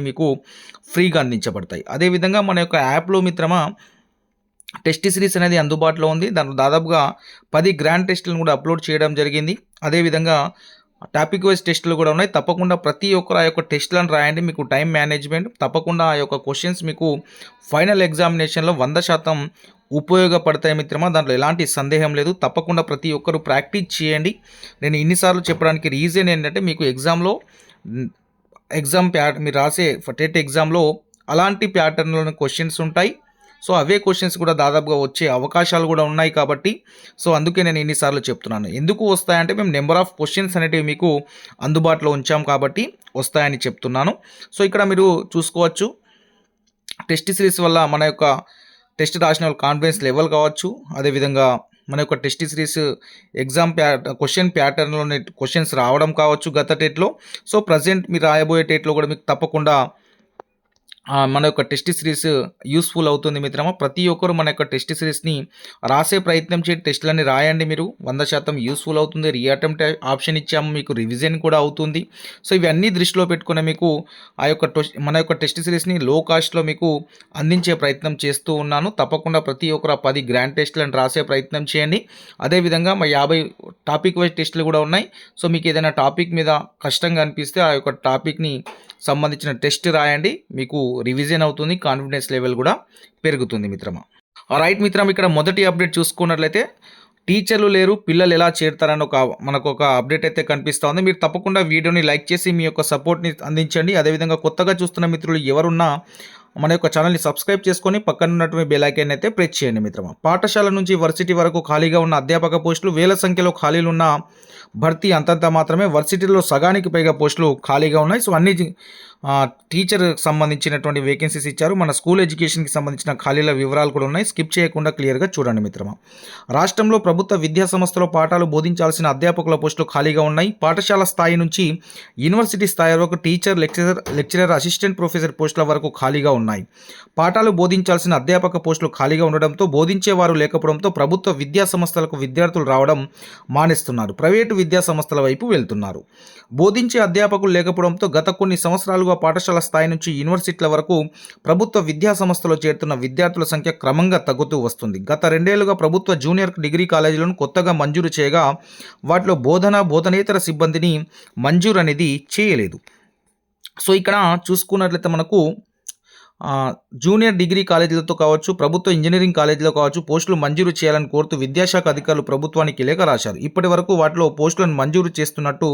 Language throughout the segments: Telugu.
మీకు ఫ్రీగా అందించబడతాయి. అదేవిధంగా మన యొక్క యాప్లో మిత్రమా టెస్ట్ సిరీస్ అనేది అందుబాటులో ఉంది. దాంట్లో దాదాపుగా పది గ్రాండ్ టెస్టులను కూడా అప్లోడ్ చేయడం జరిగింది. అదేవిధంగా టాపిక్ వైజ్ టెస్టులు కూడా ఉన్నాయి. తప్పకుండా ప్రతి ఒక్కరు ఆ యొక్క టెస్టులను రాయండి. మీకు టైం మేనేజ్మెంట్ తప్పకుండా ఆ యొక్క క్వశ్చన్స్ మీకు ఫైనల్ ఎగ్జామినేషన్లో వంద శాతం ఉపయోగపడతాయి మిత్రమా. దాంట్లో ఎలాంటి సందేహం లేదు. తప్పకుండా ప్రతి ఒక్కరు ప్రాక్టీస్ చేయండి. నేను ఇన్నిసార్లు చెప్పడానికి రీజన్ ఏంటంటే మీకు ఎగ్జామ్లో ఎగ్జామ్ ప్యాట్ మీరు రాసే టెట్ ఎగ్జామ్లో అలాంటి ప్యాటర్న్లోని క్వశ్చన్స్ ఉంటాయి. సో అవే క్వశ్చన్స్ కూడా దాదాపుగా వచ్చే అవకాశాలు కూడా ఉన్నాయి కాబట్టి సో అందుకే నేను ఎన్నిసార్లు చెప్తున్నాను. ఎందుకు వస్తాయంటే మేము నెంబర్ ఆఫ్ క్వశ్చన్స్ అనేటివి మీకు అందుబాటులో ఉంచాం కాబట్టి వస్తాయని చెప్తున్నాను. సో ఇక్కడ మీరు చూసుకోవచ్చు. టెస్ట్ సిరీస్ వల్ల మన యొక్క టెస్ట్ రాసిన వాళ్ళ కాన్ఫిడెన్స్ లెవెల్ కావచ్చు. అదేవిధంగా మన యొక్క టెస్ట్ సిరీస్ ఎగ్జామ్ ప్యా క్వశ్చన్ ప్యాటర్న్లోనే క్వశ్చన్స్ రావడం కావచ్చు గత టేట్లో సో ప్రజెంట్ మీరు రాయబోయే టేట్లో కూడా మీకు తప్పకుండా మన యొక్క టెస్ట్ సిరీస్ యూస్ఫుల్ అవుతుంది మిత్రమా? ప్రతి ఒక్కరు మన యొక్క టెస్ట్ సిరీస్ని రాసే ప్రయత్నం చేయండి. టెస్టులన్నీ రాయండి మీరు. వంద శాతం యూస్ఫుల్ అవుతుంది. రీఅటెంప్ట్ ఆప్షన్ ఇచ్చాము. మీకు రివిజన్ కూడా అవుతుంది. సో ఇవన్నీ దృష్టిలో పెట్టుకుని మీకు ఆ యొక్క మన యొక్క టెస్ట్ సిరీస్ని లో కాస్ట్లో మీకు అందించే ప్రయత్నం చేస్తూ ఉన్నాను. తప్పకుండా ప్రతి ఒక్కరు ఆ పది గ్రాండ్ టెస్టులను రాసే ప్రయత్నం చేయండి. అదేవిధంగా మా యాభై టాపిక్ వైజ్ టెస్టులు కూడా ఉన్నాయి. సో మీకు ఏదైనా టాపిక్ మీద కష్టంగా అనిపిస్తే ఆ యొక్క టాపిక్ని సంబంధించిన టెస్ట్ రాయండి. మీకు రివిజన్ అవుతుంది కాన్ఫిడెన్స్ లెవెల్ కూడా పెరుగుతుంది మిత్రమా. రైట్ మిత్రం ఇక్కడ మొదటి అప్డేట్ చూసుకున్నట్లయితే టీచర్లు లేరు పిల్లలు ఎలా చేరుతారని ఒక మనకు ఒక అప్డేట్ అయితే కనిపిస్తూ ఉంది. మీరు తప్పకుండా వీడియోని లైక్ చేసి మీ యొక్క సపోర్ట్ని అందించండి. అదేవిధంగా కొత్తగా చూస్తున్న మిత్రులు ఎవరున్నా మన యొక్క ఛానల్ని సబ్స్క్రైబ్ చేసుకొని పక్కన ఉన్నటువంటి బెల్ ఐకాన్ అయితే ప్రెస్ చేయండి మిత్రమా. పాఠశాల నుంచి వర్సిటీ వరకు ఖాళీగా ఉన్న అధ్యాపక పోస్టులు వేల సంఖ్యలో ఖాళీలు ఉన్న భర్తీ అంతంత మాత్రమే వర్సిటీలో సగానికి పైగా పోస్టులు ఖాళీగా ఉన్నాయి. సో అన్ని టీచర్ సంబంధించినటువంటి వేకెన్సీస్ ఇచ్చారు. మన స్కూల్ ఎడ్యుకేషన్కి సంబంధించిన ఖాళీల వివరాలు కూడా ఉన్నాయి. స్కిప్ చేయకుండా క్లియర్గా చూడండి మిత్రమా. రాష్ట్రంలో ప్రభుత్వ విద్యా సంస్థలో పాఠాలు బోధించాల్సిన అధ్యాపకుల పోస్టులు ఖాళీగా ఉన్నాయి. పాఠశాల స్థాయి నుంచి యూనివర్సిటీ స్థాయి వరకు teacher lecturer lecturer assistant professor పోస్టుల వరకు ఖాళీగా ఉన్నాయి. పాఠాలు బోధించాల్సిన అధ్యాపక పోస్టులు ఖాళీగా ఉండడంతో బోధించేవారు లేకపోవడంతో ప్రభుత్వ విద్యా సంస్థలకు విద్యార్థులు రావడం మానేస్తున్నారు. ప్రైవేటు విద్యా సంస్థల వైపు వెళ్తున్నారు. బోధించే అధ్యాపకులు లేకపోవడంతో గత కొన్ని సంవత్సరాలుగా పాఠశాల స్థాయి నుంచి యూనివర్సిటీల వరకు ప్రభుత్వ విద్యా సంస్థలో చేరుతున్న విద్యార్థుల సంఖ్య క్రమంగా తగ్గుతూ వస్తుంది. గత రెండేళ్ళుగా ప్రభుత్వ జూనియర్ డిగ్రీ కాలేజీలను కొత్తగా మంజూరు చేయగా వాటిలో బోధన బోధనేతర సిబ్బందిని మంజూరు అనేది చేయలేదు. సో ఇక్కడ చూసుకున్నట్లయితే మనకు జూనియర్ డిగ్రీ కాలేజీలతో కావచ్చు ప్రభుత్వ ఇంజనీరింగ్ కాలేజీలో కావచ్చు పోస్టులు మంజూరు చేయాలని కోరుతూ విద్యాశాఖ అధికారులు ప్రభుత్వానికి లేఖ రాశారు. ఇప్పటి వరకు వాటిలో పోస్టులను మంజూరు చేస్తున్నట్టు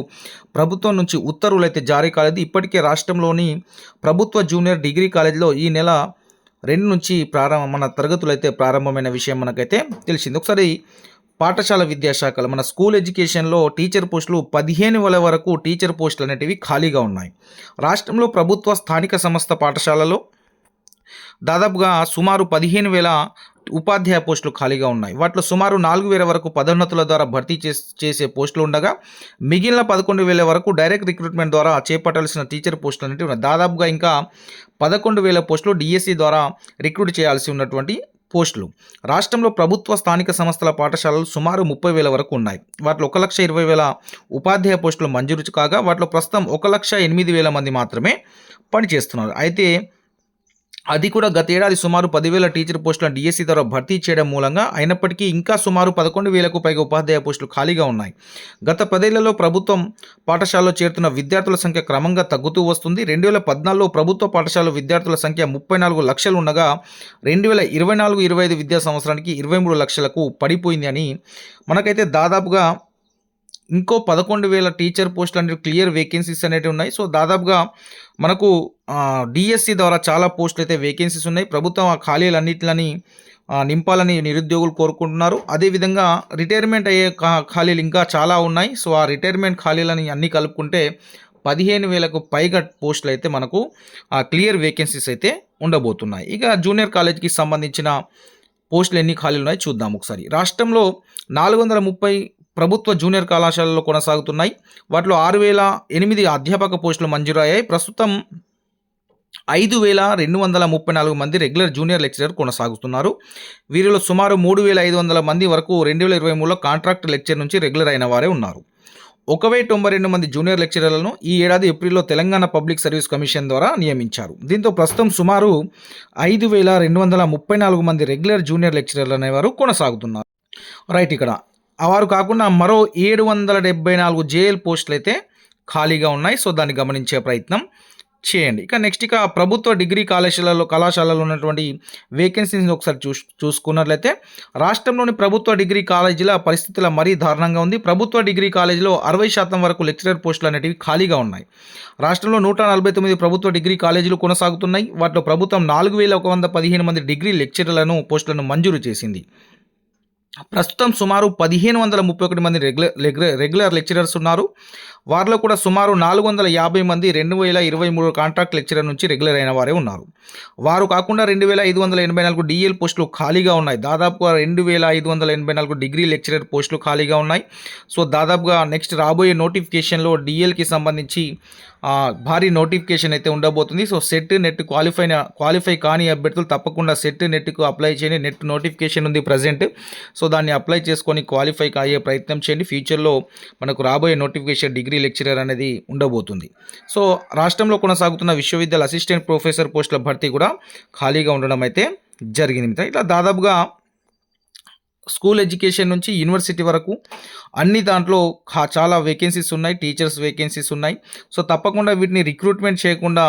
ప్రభుత్వం నుంచి ఉత్తర్వులు అయితే జారీ కాలేదు. ఇప్పటికే రాష్ట్రంలోని ప్రభుత్వ జూనియర్ డిగ్రీ కాలేజీలో ఈ నెల రెండు నుంచి ప్రారంభ మన తరగతులు అయితే ప్రారంభమైన విషయం మనకైతే తెలిసింది. ఒకసారి పాఠశాల విద్యాశాఖలు మన స్కూల్ ఎడ్యుకేషన్లో టీచర్ పోస్టులు పదిహేను వేల వరకు టీచర్ పోస్టులు అనేటివి ఖాళీగా ఉన్నాయి. రాష్ట్రంలో ప్రభుత్వ స్థానిక సంస్థ పాఠశాలలో దాదాపుగా సుమారు పదిహేను వేల ఉపాధ్యాయ పోస్టులు ఖాళీగా ఉన్నాయి. వాటిలో సుమారు నాలుగు వేల వరకు పదోన్నతుల ద్వారా భర్తీ చే చేసే పోస్టులు ఉండగా మిగిలిన పదకొండు వేల వరకు డైరెక్ట్ రిక్రూట్మెంట్ ద్వారా చేపట్టాల్సిన టీచర్ పోస్టులు అనేవి ఉన్నాయి. దాదాపుగా ఇంకా పదకొండు వేల పోస్టులు డిఎస్సి ద్వారా రిక్రూట్ చేయాల్సి ఉన్నటువంటి పోస్టులు. రాష్ట్రంలో ప్రభుత్వ స్థానిక సంస్థల పాఠశాలలు సుమారు ముప్పై వేల వరకు ఉన్నాయి. వాటిలో ఒక లక్ష ఇరవై వేల ఉపాధ్యాయ పోస్టులు మంజూరు కాగా వాటిలో ప్రస్తుతం ఒక లక్ష ఎనిమిది వేల మంది మాత్రమే పనిచేస్తున్నారు. అయితే అది కూడా గత ఏడాది సుమారు పదివేల టీచర్ పోస్టులను డిఎస్సి ద్వారా భర్తీ చేయడం మూలంగా అయినప్పటికీ ఇంకా సుమారు పదకొండు వేలకు పైగా ఉపాధ్యాయ పోస్టులు ఖాళీగా ఉన్నాయి. గత పదేళ్ళలో ప్రభుత్వం పాఠశాలలో చేరుతున్న విద్యార్థుల సంఖ్య క్రమంగా తగ్గుతూ వస్తుంది. రెండు వేల పద్నాలుగులో ప్రభుత్వ పాఠశాల విద్యార్థుల సంఖ్య ముప్పై నాలుగు లక్షలు ఉండగా రెండు వేల ఇరవై నాలుగు ఇరవై ఐదు విద్యా సంవత్సరానికి ఇరవై మూడు లక్షలకు పడిపోయింది అని మనకైతే దాదాపుగా ఇంకో పదకొండు వేల టీచర్ పోస్టులు అనేవి క్లియర్ వేకెన్సీస్ అనేవి ఉన్నాయి. సో దాదాపుగా మనకు డిఎస్సి ద్వారా చాలా పోస్టులు అయితే వేకెన్సీస్ ఉన్నాయి. ప్రభుత్వం ఆ ఖాళీలన్నింటిని నింపాలని నిరుద్యోగులు కోరుకుంటున్నారు. అదేవిధంగా రిటైర్మెంట్ అయ్యే ఖాళీలు ఇంకా చాలా ఉన్నాయి. సో ఆ రిటైర్మెంట్ ఖాళీలని అన్నీ కలుపుకుంటే పదిహేను వేలకు పైగా పోస్టులు అయితే మనకు ఆ క్లియర్ వేకెన్సీస్ అయితే ఉండబోతున్నాయి. ఇక జూనియర్ కాలేజ్కి సంబంధించిన పోస్టులు ఎన్ని ఖాళీలు ఉన్నాయి చూద్దాం ఒకసారి. రాష్ట్రంలో నాలుగు వందల ముప్పై ప్రభుత్వ జూనియర్ కళాశాలలో కొనసాగుతున్నాయి. వాటిలో ఆరు వేల ఎనిమిది అధ్యాపక పోస్టులు మంజూరయ్యాయి. ప్రస్తుతం ఐదు వేల రెండు వందల ముప్పై నాలుగు మంది రెగ్యులర్ జూనియర్ లెక్చరర్ కొనసాగుతున్నారు. వీరిలో సుమారు మూడు వేల ఐదు వందల మంది వరకు రెండు వేల ఇరవై మూడులో కాంట్రాక్ట్ లెక్చర్ నుంచి రెగ్యులర్ అయిన వారే ఉన్నారు. ఒక వెయ్యి తొంభై రెండు మంది జూనియర్ లెక్చరర్లను ఈ ఏడాది ఏప్రిల్లో తెలంగాణ పబ్లిక్ సర్వీస్ కమిషన్ ద్వారా నియమించారు. దీంతో ప్రస్తుతం సుమారు ఐదు వేల రెండు వందల ముప్పై నాలుగు మంది రెగ్యులర్ జూనియర్ లెక్చరర్లు అనేవారు కొనసాగుతున్నారు. రైట్ ఇక్కడ వారు కాకుండా మరో ఏడు వందల డెబ్బై నాలుగు జేఎల్ పోస్టులు అయితే ఖాళీగా ఉన్నాయి. సో దాన్ని గమనించే ప్రయత్నం చేయండి. ఇక నెక్స్ట్ ఇక ప్రభుత్వ డిగ్రీ కళాశాలలో కళాశాలలో ఉన్నటువంటి వేకెన్సీని ఒకసారి చూ చూసుకున్నట్లయితే రాష్ట్రంలోని ప్రభుత్వ డిగ్రీ కాలేజీల పరిస్థితుల మరీ దారుణంగా ఉంది. ప్రభుత్వ డిగ్రీ కాలేజీలో అరవై శాతం వరకు లెక్చరర్ పోస్టులు అనేటివి ఖాళీగా ఉన్నాయి. రాష్ట్రంలో నూట నలభై తొమ్మిది ప్రభుత్వ డిగ్రీ కాలేజీలు కొనసాగుతున్నాయి. వాటిలో ప్రభుత్వం నాలుగు వేల ఒక వంద పదిహేను మంది డిగ్రీ లెక్చరర్లను పోస్టులను మంజూరు చేసింది. ప్రస్తుతం సుమారు పదిహేను వందల ముప్పై ఒకటి మంది రెగ్యులర్ రెగ్యులర్ రెగ్యులర్ లెక్చరర్స్ ఉన్నారు. వారిలో కూడా సుమారు నాలుగు వందల యాభై మంది రెండు వేల ఇరవై మూడు కాంట్రాక్ట్ లెక్చరర్ నుంచి రెగ్యులర్ అయిన వారే ఉన్నారు. వారు కాకుండా రెండు వేల ఐదు వందల ఎనభై నాలుగు డిఎల్ పోస్టులు ఖాళీగా ఉన్నాయి. దాదాపుగా రెండు వేల ఐదు వందల ఎనభై నాలుగు డిగ్రీ లెక్చరర్ పోస్టులు ఖాళీగా ఉన్నాయి. సో దాదాపుగా నెక్స్ట్ రాబోయే నోటిఫికేషన్లో డిఎల్కి సంబంధించి భారీ నోటిఫికేషన్ అయితే ఉండబోతుంది. So SET NET qualify qualify కాని అభ్యర్థులు తప్పకుండా సెట్ నెట్కు అప్లై చేయండి నెట్ నోటిఫికేషన్ ఉంది ప్రజెంట్. సో దాన్ని అప్లై చేసుకొని క్వాలిఫై అయ్యే ప్రయత్నం చేయండి. ఫ్యూచర్లో మనకు రాబోయే నోటిఫికేషన్ డిగ్రీ లెక్చరర్ అనేది ఉండబోతుంది. సో రాష్ట్రంలో కొనసాగుతున్న విశ్వవిద్యాలయ అసిస్టెంట్ ప్రొఫెసర్ పోస్టుల భర్తీ కూడా ఖాళీగా ఉండడం అయితే జరిగింది ఇట్లా దాదాపుగా స్కూల్ ఎడ్యుకేషన్ నుంచి యూనివర్సిటీ వరకు అన్ని దాంట్లో చాలా వేకెన్సీస్ ఉన్నాయి టీచర్స్ వేకెన్సీస్ ఉన్నాయి. సో తప్పకుండా వీటిని రిక్రూట్మెంట్ చేయకుండా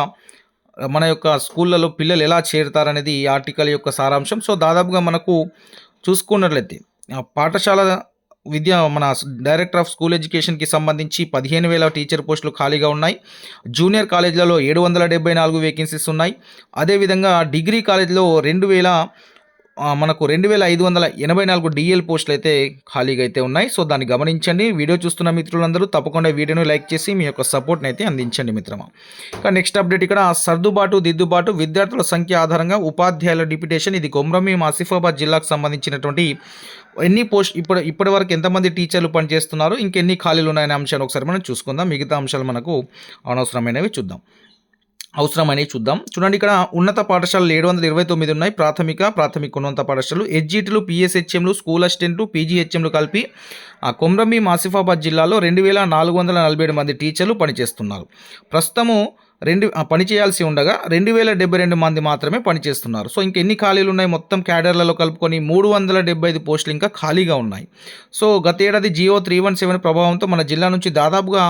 మన యొక్క స్కూళ్ళలో పిల్లలు ఎలా చేరుతారనేది ఈ ఆర్టికల్ యొక్క సారాంశం. సో దాదాపుగా మనకు చూసుకున్నట్లయితే ఆ పాఠశాల విద్య మన డైరెక్టర్ ఆఫ్ స్కూల్ ఎడ్యుకేషన్కి సంబంధించి పదిహేను వేల టీచర్ పోస్టులు ఖాళీగా ఉన్నాయి. జూనియర్ కాలేజీలలో ఏడు వందల డెబ్బై నాలుగు వేకెన్సీస్ ఉన్నాయి. అదేవిధంగా డిగ్రీ కాలేజీలో రెండు వేల మనకు రెండు వేల ఐదు వందల ఎనభై నాలుగు డిఎల్ పోస్టులు అయితే ఖాళీగా అయితే ఉన్నాయి. సో దాన్ని గమనించండి. వీడియో చూస్తున్న మిత్రులందరూ తప్పకుండా వీడియోను లైక్ చేసి మీ యొక్క సపోర్ట్ని అయితే అందించండి మిత్రమా. ఇక నెక్స్ట్ అప్డేట్ ఇక్కడ సర్దుబాటు దిద్దుబాటు విద్యార్థుల సంఖ్య ఆధారంగా ఉపాధ్యాయుల డిప్యుటేషన్. ఇది కొమ్రమీం ఆసిఫాబాద్ జిల్లాకు సంబంధించినటువంటి ఎన్ని పోస్ట్ ఇప్పుడు ఇప్పటి వరకు ఎంతమంది టీచర్లు పనిచేస్తున్నారు ఇంకెన్ని ఖాళీలు ఉన్నాయనే అంశాన్ని ఒకసారి మనం చూసుకుందాం. మిగతా అంశాలు మనకు అనవసరమైనవి చూద్దాం. అవసరమని చూద్దాం. చూడండి ఇక్కడ ఉన్నత పాఠశాలలు ఏడు వందల ఇరవై తొమ్మిది ఉన్నాయి. ప్రాథమిక ప్రాథమిక ఉన్నత పాఠశాలలు. ఎడ్జిటీలు పిఎస్హెచ్ఎంలు స్కూల్ అసిస్టెంట్లు పీజీహెచ్ఎంలు కలిపి ఆ కొమ్రమి మాసిఫాబాద్ జిల్లాలో రెండు వేల నాలుగు వందల నలభై ఏడు మంది టీచర్లు పనిచేస్తున్నారు. ప్రస్తుతము రెండు పని చేయాల్సి ఉండగా రెండు వేల డెబ్బై రెండు మంది మాత్రమే పనిచేస్తున్నారు సో ఇంకెన్ని ఖాళీలు ఉన్నాయి? మొత్తం క్యాడర్లలో కలుపుకొని మూడు వందల డెబ్బై ఐదు పోస్టులు ఇంకా ఖాళీగా ఉన్నాయి. సో గతేడాది జియో త్రీ వన్ సెవెన్ ప్రభావంతో మన జిల్లా నుంచి దాదాపుగా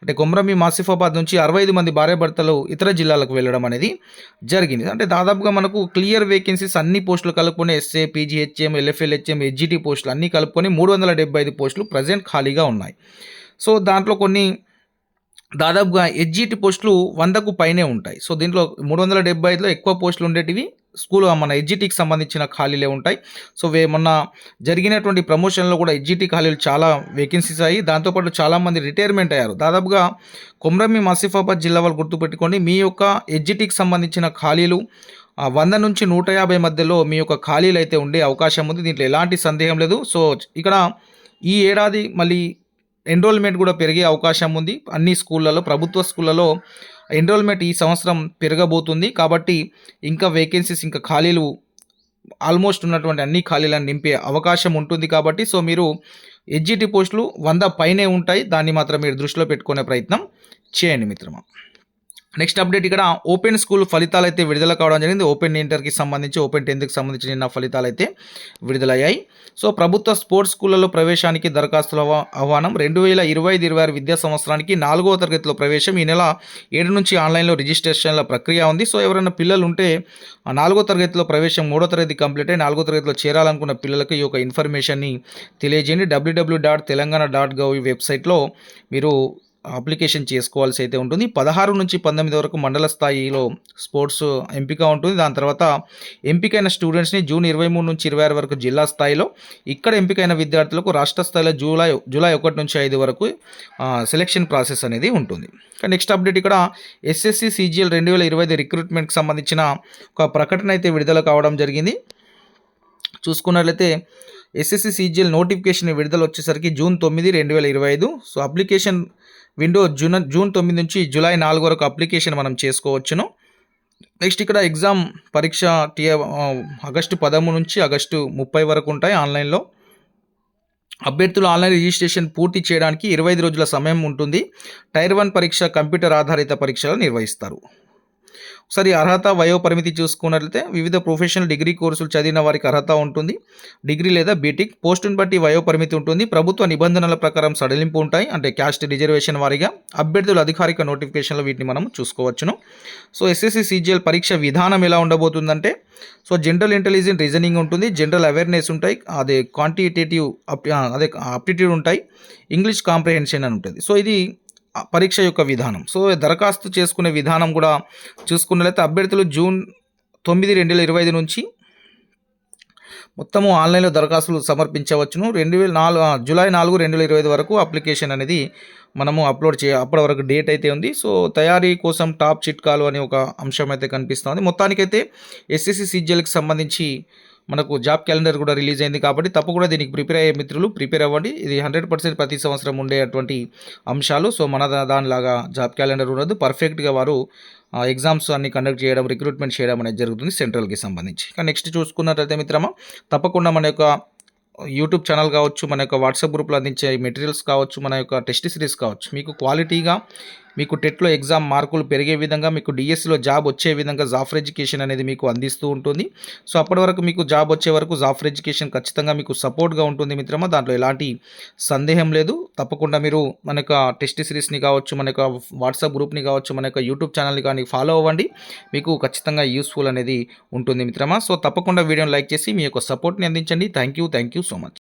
అంటే కొమ్రమి మాసిఫాబాద్ నుంచి అరవై ఐదు మంది భార్యాభర్తలు ఇతర జిల్లాలకు వెళ్ళడం అనేది జరిగింది. అంటే దాదాపుగా మనకు క్లియర్ వేకెన్సీస్ అన్ని పోస్టులు కలుపుకొని ఎస్ఏ పీజీహెచ్ఎం ఎల్ఎఫ్ఎల్హెచ్ఎం హెచ్జిటి పోస్టులు అన్నీ కలుపుకొని మూడు వందల డెబ్బై ఐదు పోస్టులు ప్రజెంట్ ఖాళీగా ఉన్నాయి. సో దాంట్లో కొన్ని దాదాపుగా హెచ్జిటి పోస్టులు వందకు పైనే ఉంటాయి. సో దీంట్లో మూడు వందల డెబ్బై ఐదులో ఎక్కువ పోస్టులు ఉండేటివి స్కూల్ మన హెచ్జిటికి సంబంధించిన ఖాళీలే ఉంటాయి. సో వే మొన్న జరిగినటువంటి ప్రమోషన్లో కూడా హెచ్జిటి ఖాళీలు చాలా వేకెన్సీస్ అయ్యి దాంతోపాటు చాలామంది రిటైర్మెంట్ అయ్యారు. దాదాపుగా కొమ్రమ్మి మసిఫాబాద్ జిల్లా వాళ్ళు గుర్తుపెట్టుకోండి మీ యొక్క హెచ్జిటికి సంబంధించిన ఖాళీలు ఆ వంద నుంచి నూట యాభై మధ్యలో మీ యొక్క ఖాళీలు అయితే ఉండే అవకాశం ఉంది. దీంట్లో ఎలాంటి సందేహం లేదు. సో ఇక్కడ ఈ ఏడాది మళ్ళీ ఎన్రోల్మెంట్ కూడా పెరిగే అవకాశం ఉంది. అన్ని స్కూళ్ళలో ప్రభుత్వ స్కూళ్ళలో ఎన్రోల్మెంట్ ఈ సంవత్సరం పెరగబోతుంది. కాబట్టి ఇంకా వేకెన్సీస్ ఇంకా ఖాళీలు ఆల్మోస్ట్ ఉన్నటువంటి అన్ని ఖాళీలను నింపే అవకాశం ఉంటుంది కాబట్టి సో మీరు ఎడ్జిటి పోస్టులు వంద పైనే ఉంటాయి. దాన్ని మాత్రం మీరు దృష్టిలో పెట్టుకునే ప్రయత్నం చేయండి మిత్రమా. నెక్స్ట్ అప్డేట్ ఇక్కడ ఓపెన్ స్కూల్ ఫలితాలు అయితే విడుదల కావడం జరిగింది. ఓపెన్ ఇంటర్కి సంబంధించి ఓపెన్ టెన్త్కి సంబంధించి నిన్న ఫలితాలు అయితే విడుదలయ్యాయి. సో ప్రభుత్వ స్పోర్ట్స్ స్కూళ్ళలో ప్రవేశానికి దరఖాస్తుల ఆహ్వానం రెండు వేల ఇరవై ఐదు ఇరవై ఆరు విద్యా సంవత్సరానికి నాలుగవ తరగతిలో ప్రవేశం. ఈ నెల ఏడు నుంచి ఆన్లైన్లో రిజిస్ట్రేషన్ల ప్రక్రియ ఉంది. సో ఎవరైనా పిల్లలు ఉంటే ఆ నాలుగో తరగతిలో ప్రవేశం మూడో తరగతి కంప్లీట్ అయి నాలుగో తరగతిలో చేరాలనుకున్న పిల్లలకు ఈ యొక్క ఇన్ఫర్మేషన్ని తెలియజేయండి. WW dot Telangana dot gov వెబ్సైట్లో మీరు అప్లికేషన్ చేసుకోవాల్సి అయితే ఉంటుంది. పదహారు నుంచి పంతొమ్మిది వరకు మండల స్థాయిలో స్పోర్ట్స్ ఎంపిక ఉంటుంది. దాని తర్వాత ఎంపికైన స్టూడెంట్స్ని జూన్ ఇరవై మూడు నుంచి ఇరవై ఆరు వరకు జిల్లా స్థాయిలో ఇక్కడ ఎంపికైన విద్యార్థులకు రాష్ట్ర స్థాయిలో జూలై జూలై ఒకటి నుంచి ఐదు వరకు సెలెక్షన్ ప్రాసెస్ అనేది ఉంటుంది. నెక్స్ట్ అప్డేట్ ఇక్కడ ఎస్ఎస్సి సిజిఎల్ రెండు వేల ఇరవై ఐదు రిక్రూట్మెంట్కి సంబంధించిన ఒక ప్రకటన అయితే విడుదల కావడం జరిగింది. చూసుకున్నట్లయితే ఎస్ఎస్సి సిజిఎల్ నోటిఫికేషన్ విడుదల వచ్చేసరికి జూన్ తొమ్మిది రెండు వేల ఇరవై ఐదు. So application window June June తొమ్మిది నుంచి జూలై నాలుగు వరకు అప్లికేషన్ మనం చేసుకోవచ్చును. నెక్స్ట్ ఇక్కడ ఎగ్జామ్ పరీక్ష టీ ఆగస్టు పదమూడు నుంచి ఆగస్టు ముప్పై వరకు ఉంటాయి ఆన్లైన్లో. అభ్యర్థులు ఆన్లైన్ రిజిస్ట్రేషన్ పూర్తి చేయడానికి ఇరవై ఐదు రోజుల సమయం ఉంటుంది. టైర్ వన్ పరీక్ష కంప్యూటర్ ఆధారిత పరీక్షలు నిర్వహిస్తారు. ఒకసారి అర్హత వయోపరిమితి చూసుకున్నట్లయితే వివిధ ప్రొఫెషనల్ డిగ్రీ కోర్సులు చదివిన వారికి అర్హత ఉంటుంది. డిగ్రీ లేదా బీటెక్ పోస్టును బట్టి వయోపరిమితి ఉంటుంది. ప్రభుత్వ నిబంధనల ప్రకారం సడలింపు ఉంటాయి. అంటే క్యాస్ట్ రిజర్వేషన్ వారిగా అభ్యర్థుల అధికారిక నోటిఫికేషన్లో వీటిని మనం చూసుకోవచ్చును. సో ఎస్ఎస్సి సిజిఎల్ పరీక్ష విధానం ఎలా ఉండబోతుందంటే సో జనరల్ ఇంటెలిజెంట్ రీజనింగ్ ఉంటుంది. జనరల్ అవేర్నెస్ ఉంటాయి. అదే క్వాంటిటేటివ్ అదే అప్టిట్యూడ్ ఉంటాయి. ఇంగ్లీష్ కాంప్రిహెన్షన్ అని ఉంటుంది. సో ఇది పరీక్ష యొక్క విధానం. సో దరఖాస్తు చేసుకునే విధానం కూడా చూసుకున్నట్లయితే అభ్యర్థులు జూన్ తొమ్మిది రెండు వేల ఇరవై ఐదు నుంచి మొత్తము ఆన్లైన్లో దరఖాస్తులు సమర్పించవచ్చును. రెండు వేల నాలుగు జూలై నాలుగు రెండు వేల ఇరవై ఐదు వరకు అప్లికేషన్ అనేది మనము అప్లోడ్ చే అప్పటి వరకు డేట్ అయితే ఉంది. సో తయారీ కోసం టాప్ చిట్కాలు అనే ఒక అంశం అయితే కనిపిస్తుంది మొత్తానికైతే ఎస్ఎస్సి సిజిఎల్కి సంబంధించి మనకు జాబ్ క్యాలెండర్ కూడా రిలీజ్ అయింది కాబట్టి తప్పకుండా దీనికి ప్రిపేర్ అయ్యే మిత్రులు ప్రిపేర్ అవ్వండి. ఇది హండ్రెడ్ పర్సెంట్ ప్రతి సంవత్సరం ఉండేటువంటి అంశాలు. సో మన దానిలాగా జాబ్ క్యాలెండర్ ఉండదు. పర్ఫెక్ట్గా వారు ఎగ్జామ్స్ అన్ని కండక్ట్ చేయడం రిక్రూట్మెంట్ చేయడం అనేది జరుగుతుంది సెంట్రల్కి సంబంధించి. కానీ నెక్స్ట్ చూసుకున్నట్లయితే మిత్రమా తప్పకుండా మన యొక్క యూట్యూబ్ ఛానల్ కావచ్చు మన యొక్క వాట్సాప్ గ్రూప్లో అందించే మెటీరియల్స్ కావచ్చు మన యొక్క టెస్ట్ సిరీస్ కావచ్చు మీకు క్వాలిటీగా మీకు టెట్లో ఎగ్జామ్ మార్కులు పెరిగే విధంగా మీకు డిఎస్సిలో జాబ్ వచ్చే విధంగా జాఫర్ ఎడ్యుకేషన్ అనేది మీకు అందిస్తూ ఉంటుంది. సో అప్పటి వరకు మీకు జాబ్ వచ్చే వరకు జాఫర్ ఎడ్యుకేషన్ ఖచ్చితంగా మీకు సపోర్ట్గా ఉంటుంది మిత్రమా. దాంట్లో ఎలాంటి సందేహం లేదు. తప్పకుండా మీరు మన యొక్క టెస్ట్ సిరీస్ని కావచ్చు మన యొక్క వాట్సాప్ గ్రూప్ని కావచ్చు మన యొక్క యూట్యూబ్ ఛానల్ని కానీ ఫాలో అవ్వండి. మీకు ఖచ్చితంగా యూస్ఫుల్ అనేది ఉంటుంది మిత్రమా. సో తప్పకుండా వీడియోని లైక్ చేసి మీ యొక్క సపోర్ట్ని అందించండి. Thank you thank you so much.